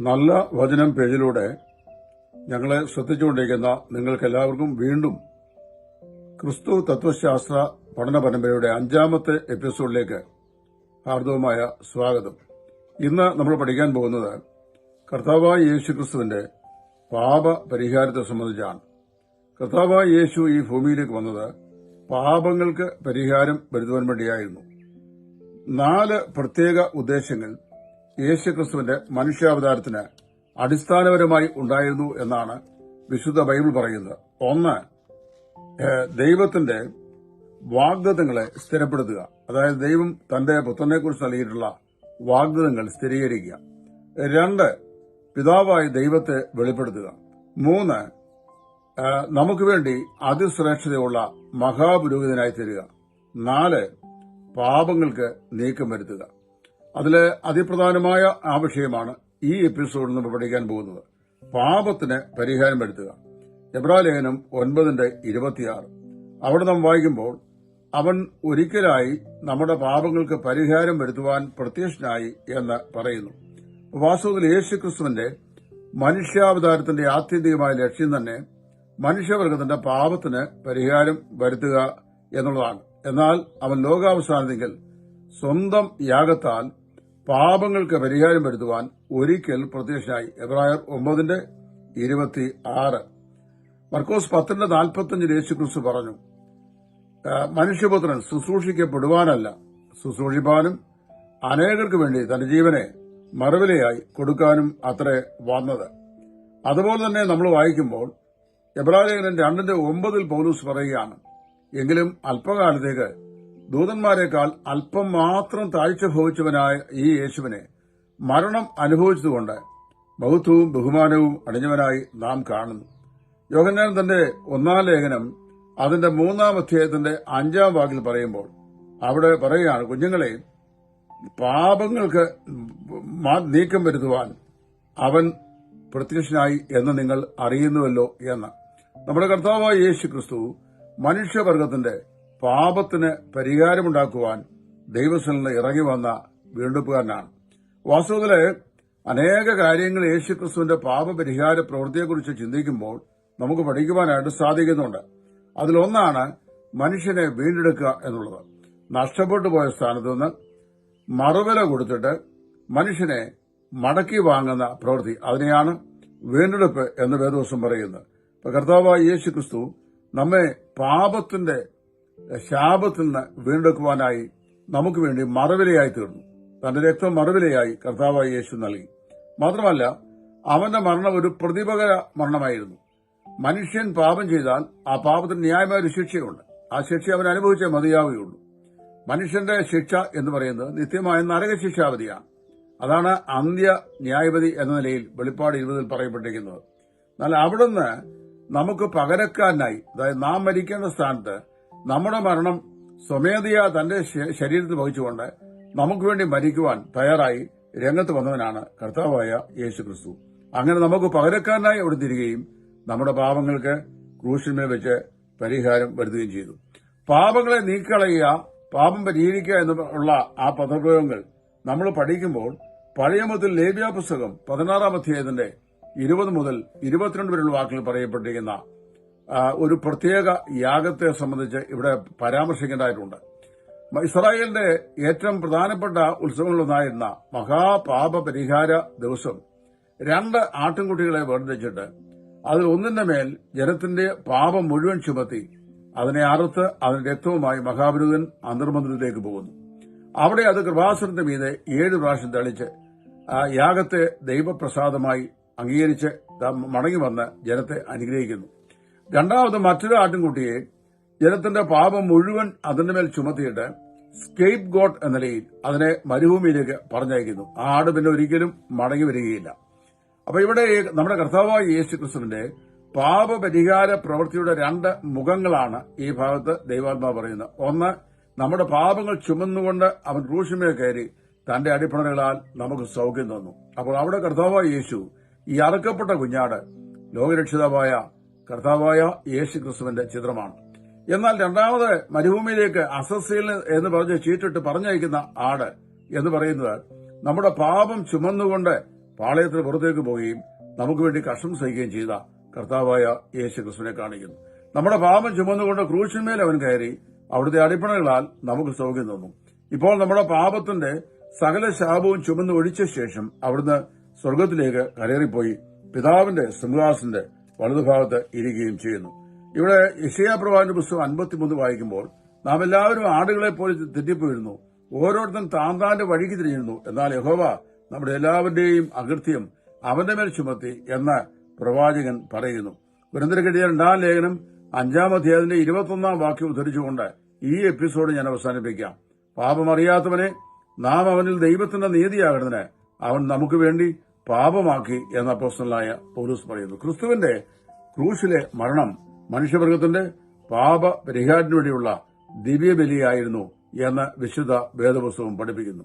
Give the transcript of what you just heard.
നല്ല വചനം പേജിലൂടെ ഞങ്ങളെ ശ്രദ്ധിച്ചുകൊണ്ടിരിക്കുന്ന നിങ്ങൾക്കെല്ലാവർക്കും വീണ്ടും ക്രിസ്തു തത്വശാസ്ത്ര പഠന പരമ്പരയുടെ അഞ്ചാമത്തെ എപ്പിസോഡിലേക്ക് ഹാർദവമായ സ്വാഗതം. ഇന്ന് നമ്മൾ പഠിക്കാൻ പോകുന്നത് കർത്താവായ യേശു ക്രിസ്തുവിന്റെ പാപ പരിഹാരത്തെ സംബന്ധിച്ചാണ്. കർത്താവായ യേശു ഈ ഭൂമിയിലേക്ക് വന്നത് പാപങ്ങൾക്ക് പരിഹാരം വരുത്തുവാൻ വേണ്ടിയായിരുന്നു. നാല് പ്രത്യേക ഉദ്ദേശങ്ങൾ യേശുക്രിസ്തുവിന്റെ മനുഷ്യാവതാരത്തിന് അടിസ്ഥാനപരമായി ഉണ്ടായിരുന്നു എന്നാണ് വിശുദ്ധ ബൈബിൾ പറയുന്നത്. ഒന്ന് ദൈവത്തിന്റെ വാഗ്ദത്തങ്ങളെ സ്ഥിരപ്പെടുത്തുക. അതായത് ദൈവം തന്റെ പുത്രനെക്കുറിച്ച് നൽകിയിട്ടുള്ള വാഗ്ദത്തങ്ങൾ സ്ഥിരീകരിക്കുക. രണ്ട് പിതാവായി ദൈവത്തെ വെളിപ്പെടുത്തുക. മൂന്ന് നമുക്ക് വേണ്ടി അതിശ്രേഷ്ഠതയുള്ള മഹാപുരോഹിതനായി തരിക. നാല് പാപങ്ങൾക്ക് നീക്കം വരുത്തുക. അതിലെ അതിപ്രധാനമായ ആ വിഷയമാണ് ഈ എപ്പിസോഡിൽ നമ്മൾ പഠിക്കാൻ പോകുന്നത്. പാപത്തിന് പരിഹാരം വരുത്തുക. എബ്രാലേഖനം ഒൻപതിന്റെ ഇരുപത്തിയാറ്. അവിടെ നാം വായിക്കുമ്പോൾ അവൻ ഒരിക്കലായി നമ്മുടെ പാപങ്ങൾക്ക് പരിഹാരം വരുത്തുവാൻ പ്രത്യക്ഷനായി എന്ന് പറയുന്നു. വാസ്തവത്തിൽ യേശുക്രിസ്തുവിന്റെ മനുഷ്യാവതാരത്തിന്റെ ആത്യന്തികമായ ലക്ഷ്യം തന്നെ മനുഷ്യവർഗത്തിന്റെ പാപത്തിന് പരിഹാരം വരുത്തുക എന്നുള്ളതാണ്. എന്നാൽ അവൻ ലോകാവസാനത്തിൽ സ്വന്തം യാഗത്താൽ പാപങ്ങൾക്ക് പരിഹാരം വരുത്തുവാൻ ഒരിക്കൽ പ്രത്യക്ഷനായി. എബ്രായർ ഒമ്പതിന്റെ ഇരുപത്തി ആറ് മർക്കോസ് പത്തിന്റെ നാൽപ്പത്തിയഞ്ചിൽ യേശു ക്രിസ്തു പറഞ്ഞു "ആ, മനുഷ്യപുത്രൻ ശുശ്രൂഷിക്കപ്പെടുവാനല്ല. ശുശ്രൂഷിപ്പാനും അനേകർക്ക് വേണ്ടി തന്റെ ജീവനെ മറുവിലയായി കൊടുക്കാനും അത്രേ വന്നത്. അതുപോലെ തന്നെ നമ്മൾ വായിക്കുമ്പോൾ എബ്രാലേഖനൻ രണ്ടിന്റെ ഒമ്പതിൽ പൗലൂസ് പറയുകയാണ് എങ്കിലും അല്പകാലത്തേക്ക് ദൂതന്മാരെക്കാൾ അല്പം മാത്രം താഴ്ച ഭവിച്ചവനായ ഈ യേശുവിനെ മരണം അനുഭവിച്ചതുകൊണ്ട് ബൗദ്ധവും ബഹുമാനവും അണിഞ്ഞവനായി നാം കാണുന്നു. യോഹന്നാൻ തന്റെ ഒന്നാം ലേഖനം അതിന്റെ മൂന്നാം അധ്യായത്തിന്റെ അഞ്ചാം വാക്കിൽ പറയുമ്പോൾ അവിടെ പറയുകയാണ് കുഞ്ഞുങ്ങളെ പാപങ്ങൾക്ക് നീക്കം വരുത്തുവാൻ അവൻ പ്രത്യക്ഷനായി എന്ന് നിങ്ങൾ അറിയുന്നുവല്ലോ എന്ന്. നമ്മുടെ കർത്താവായ യേശു ക്രിസ്തു മനുഷ്യവർഗത്തിന്റെ പാപത്തിന് പരിഹാരമുണ്ടാക്കുവാൻ ദൈവസ്ഥലിൽ ഇറങ്ങി വന്ന വീണ്ടെടുപ്പുകാരനാണ്. വാസ്തവത്തിൽ അനേക കാര്യങ്ങൾ യേശുക്രിസ്തുവിന്റെ പാപപരിഹാര പ്രവൃത്തിയെക്കുറിച്ച് ചിന്തിക്കുമ്പോൾ നമുക്ക് പഠിക്കുവാനായിട്ട് സാധിക്കുന്നുണ്ട്. അതിലൊന്നാണ് മനുഷ്യനെ വീണ്ടെടുക്കുക എന്നുള്ളത്. നഷ്ടപ്പെട്ടു പോയ സ്ഥാനത്ത് നിന്ന് മറുവില കൊടുത്തിട്ട് മനുഷ്യനെ മടക്കി വാങ്ങുന്ന പ്രവൃത്തി. അതിനെയാണ് വീണ്ടെടുപ്പ് എന്ന് വേദോസം പറയുന്നത്. കർത്താവ് യേശു ക്രിസ്തു നമ്മെ പാപത്തിന്റെ ശാപത്തിൽ നിന്ന് വീണ്ടെടുക്കുവാനായി നമുക്ക് വേണ്ടി മറവിലയായി തീർന്നു. തന്റെ രക്തം മറവിലയായി കർത്താവായി യേശു നൽകി. മാത്രമല്ല അവന്റെ മരണം ഒരു പ്രതിപകര മരണമായിരുന്നു. മനുഷ്യൻ പാപം ചെയ്താൽ ആ പാപത്തിന് ന്യായമായ ഒരു ശിക്ഷയുണ്ട്. ആ ശിക്ഷ അവൻ അനുഭവിച്ചേ മതിയാവുകയുള്ളൂ. മനുഷ്യന്റെ ശിക്ഷ എന്ന് പറയുന്നത് നിത്യമായ നരകശിക്ഷാവധിയാണ് അതാണ് അന്ത്യ ന്യായപതി എന്ന നിലയിൽ വെളിപ്പാട് ഇരുപതിൽ പറയപ്പെട്ടിരിക്കുന്നത്. എന്നാൽ അവിടുന്ന് നമുക്ക് പകരക്കാരനായി അതായത് നാം മരിക്കേണ്ട സ്ഥാനത്ത് നമ്മുടെ മരണം സ്വമേധയാ തന്റെ ശരീരത്തിൽ വഹിച്ചുകൊണ്ട് നമുക്ക് വേണ്ടി മരിക്കുവാൻ തയ്യാറായി രംഗത്ത് വന്നവനാണ് കർത്താവായ യേശു ക്രിസ്തു അങ്ങനെ നമുക്ക് പകരക്കാരനായി അവിടെ തിരികെയും നമ്മുടെ പാപങ്ങൾക്ക് ക്രൂശിന്മേൽ വെച്ച് പരിഹാരം വരുത്തുകയും ചെയ്തു. പാപങ്ങളെ നീക്കളയുക പാപം പരിഹരിക്കുക എന്നുള്ള ആ പദപ്രയോഗങ്ങൾ നമ്മൾ പഠിക്കുമ്പോൾ പഴയമത്തിൽ ലേബ്യ പുസ്തകം പതിനാറാം അധ്യായത്തിന്റെ ഇരുപത് മുതൽ ഇരുപത്തിരണ്ട് വരെയുള്ള വാക്കുകൾ പറയപ്പെട്ടിരിക്കുന്ന ഒരു പ്രത്യേക യാഗത്തെ സംബന്ധിച്ച് ഇവിടെ പരാമർശിക്കേണ്ടതായിട്ടുണ്ട്. ഇസ്രായേലിന്റെ ഏറ്റവും പ്രധാനപ്പെട്ട ഉത്സവങ്ങളിലൊന്നായിരുന്ന മഹാപാപ പരിഹാര ദിവസം. രണ്ട് ആട്ടിൻകുട്ടികളെ വേർതിരിച്ചിട്ട് അതിൽ ഒന്നിന്റെ മേൽ ജനത്തിന്റെ പാപം മുഴുവൻ ചുമത്തി അതിനെ അറുത്ത് അതിന്റെ രക്തവുമായി മഹാപുരുതൻ അന്തർമന്ദിരത്തിലേക്ക് പോകുന്നു. അവിടെ അത് കൃപാസുരത്തിന്റെ മീതെ ഏഴ് പ്രാവശ്യം തെളിച്ച് യാഗത്തെ ദൈവപ്രസാദമായി അംഗീകരിച്ച് മടങ്ങി വന്ന് ജനത്തെ അനുഗ്രഹിക്കുന്നു. രണ്ടാമത് മറ്റൊരു ആട്ടിൻകുട്ടിയെ ജനത്തിന്റെ പാപം മുഴുവൻ അതിന്റെ മേൽ ചുമത്തിയിട്ട് സ്കേപ്പ് ഗോട്ട് എന്ന നിലയിൽ അതിനെ മരുഭൂമിയിലേക്ക് പറഞ്ഞയക്കുന്നു. ആ ആട് പിന്നെ ഒരിക്കലും മടങ്ങി വരികയില്ല. അപ്പൊ ഇവിടെ നമ്മുടെ കർത്താവായ യേശു ക്രിസ്തുവിന്റെ പാപപരിഹാര പ്രവൃത്തിയുടെ രണ്ട് മുഖങ്ങളാണ് ഈ ഭാഗത്ത് ദൈവാത്മാ പറയുന്നത്. ഒന്ന് നമ്മുടെ പാപങ്ങൾ ചുമന്നുകൊണ്ട് അവൻ ക്രൂശുമേ കയറി തന്റെ അടിപ്പണകളാൽ നമുക്ക് സൗഖ്യം തന്നു. അപ്പോൾ അവിടെ കർത്താവായ യേശു ഈ അറക്കപ്പെട്ട കുഞ്ഞാട് ലോകരക്ഷിതാവായ കർത്താവായ യേശു ക്രിസ്തുവിന്റെ ചിത്രമാണ്. എന്നാൽ രണ്ടാമത് മരുഭൂമിയിലേക്ക് അസസ്സിൽ എന്ന് പറഞ്ഞ് ചീട്ടിട്ട് പറഞ്ഞയക്കുന്ന ആട് എന്ന് പറയുന്നത് നമ്മുടെ പാപം ചുമന്നുകൊണ്ട് പാളയത്തിന് പുറത്തേക്ക് പോവുകയും നമുക്ക് വേണ്ടി കഷ്ടം സഹിക്കുകയും ചെയ്ത കർത്താവായ യേശു ക്രിസ്തുവിനെ കാണിക്കുന്നു. നമ്മുടെ പാപം ചുമന്നുകൊണ്ട് ക്രൂശിന്മേൽ അവൻ കയറി അവിടുത്തെ അടിപ്പണകളാൽ നമുക്ക് സൗഖ്യം തന്നു. ഇപ്പോൾ നമ്മുടെ പാപത്തിന്റെ സകല ശാപവും ചുമന്ന് ഒഴിച്ച ശേഷം അവിടുന്ന് സ്വർഗത്തിലേക്ക് കരേറിപ്പോയി. പിതാവിന്റെ സിംഹാസന്റെ വലതുഭാഗത്ത് ഇരിക്കുകയും ചെയ്യുന്നു. ഇവിടെ യശയാപ്രവാന്റെ പുസ്തകം അൻപത്തിമൂന്ന് വായിക്കുമ്പോൾ നാം എല്ലാവരും ആടുകളെ പോലെ തെറ്റിപ്പോയിരുന്നു. ഓരോരുത്തരും താന്താന്റെ താന്റെ വഴിക്ക് തിരിഞ്ഞിരുന്നു. എന്നാൽ യഹോവ നമ്മുടെ എല്ലാവരുടെയും അകൃത്യം അവന്റെ മേൽ ചുമത്തി എന്ന് പ്രവാചകൻ പറയുന്നു. ഗുരുന്തരക്കെട്ടിയ രണ്ടാം ലേഖനം അഞ്ചാം അധ്യായത്തിന്റെ ഇരുപത്തൊന്നാം വാക്യം ഉദ്ധരിച്ചുകൊണ്ട് ഈ എപ്പിസോഡ് ഞാൻ അവസാനിപ്പിക്കാം. പാപമറിയാത്തവനെ നാം അവനിൽ ദൈവത്തിന്റെ നീതിയാകുന്നതിന് അവൻ നമുക്ക് വേണ്ടി പാപമാക്കി എന്ന അപ്പോസ്റ്റലായ പോലീസ് പറയുന്നു. ക്രിസ്തുവിന്റെ ക്രൂശിലെ മരണം മനുഷ്യവർഗത്തിന്റെ പാപ ദിവ്യബലിയായിരുന്നു എന്ന് വിശുദ്ധ വേദപുസ്തകം പഠിപ്പിക്കുന്നു.